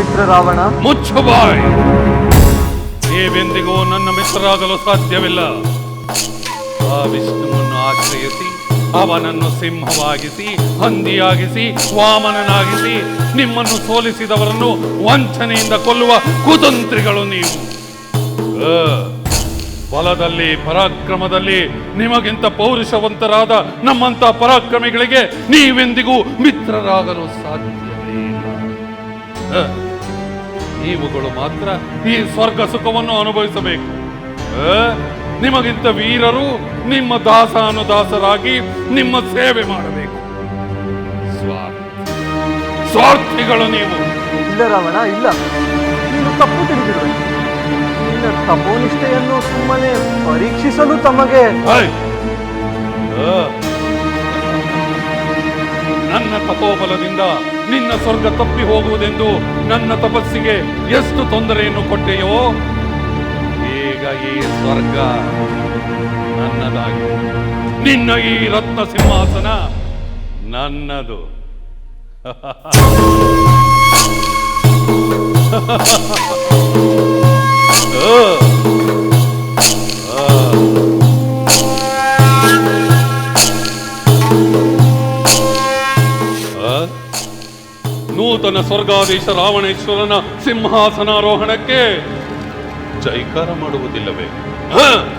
ಮಿತ್ರ ರಾವಣ. ಮುಚ್ಚಬಾಯ್ ನೀವೆಂದಿಗೂ ನನ್ನ ಮಿತ್ರರಾಗಲು ಸಾಧ್ಯವಿಲ್ಲ. ಆ ವಿಷ್ಣುವನ್ನು ಆಶ್ರಯಿಸಿ, ಅವನನ್ನು ಸಿಂಹವಾಗಿಸಿ, ಹಂದಿಯಾಗಿಸಿ, ವಾಮನನಾಗಿಸಿ, ನಿಮ್ಮನ್ನು ಸೋಲಿಸಿದವರನ್ನು ವಂಚನೆಯಿಂದ ಕೊಲ್ಲುವ ಕುತಂತ್ರಿಗಳು ನೀವು. ಬಲದಲ್ಲಿ, ಪರಾಕ್ರಮದಲ್ಲಿ ನಿಮಗಿಂತ ಪೌರುಷವಂತರಾದ ನಮ್ಮಂತ ಪರಾಕ್ರಮಿಗಳಿಗೆ ನೀವೆಂದಿಗೂ ಮಿತ್ರರಾಗಲು ಸಾಧ್ಯವೇ ಇಲ್ಲ ನೀವುಗಳು ಮಾತ್ರ ಈ ಸ್ವರ್ಗ ಸುಖವನ್ನು ಅನುಭವಿಸಬೇಕು? ನಿಮಗಿಂತ ವೀರರು ನಿಮ್ಮ ದಾಸಾನುದಾಸರಾಗಿ ನಿಮ್ಮ ಸೇವೆ ಮಾಡಬೇಕು. ಸ್ವಾರ್ಥಿ. ಸ್ವಾರ್ಥಿಗಳು ನೀವು. ಇಲ್ಲ ರಾವಣ ಇಲ್ಲ. ನೀನು ತಪ್ಪು ತಿಳಿದಿರುವೆ ನಿನ್ನ ತಪೋನಿಷ್ಠೆಯನ್ನು ಸುಮ್ಮನೆ ಪರೀಕ್ಷಿಸಲು ತಮಗೆ ತಪೋಬಲದಿಂದ ನಿನ್ನ ಸ್ವರ್ಗ ತಪ್ಪಿ ಹೋಗುವುದೆಂದು ನನ್ನ ತಪಸ್ಸಿಗೆ ಎಷ್ಟು ತೊಂದರೆಯನ್ನು ಕೊಟ್ಟೆಯೋ, ಈಗ ಈ ಸ್ವರ್ಗ ನನ್ನದಾಗಿ ನಿನ್ನ ಈ ರತ್ನ ಸಿಂಹಾಸನ ನನ್ನದು. ನೂತನ ಸ್ವರ್ಗಾಧೀಶ ರಾವಣೇಶ್ವರನ ಸಿಂಹಾಸನಾರೋಹಣಕ್ಕೆ ಜೈಕಾರ ಮಾಡುವುದಿಲ್ಲವೇ?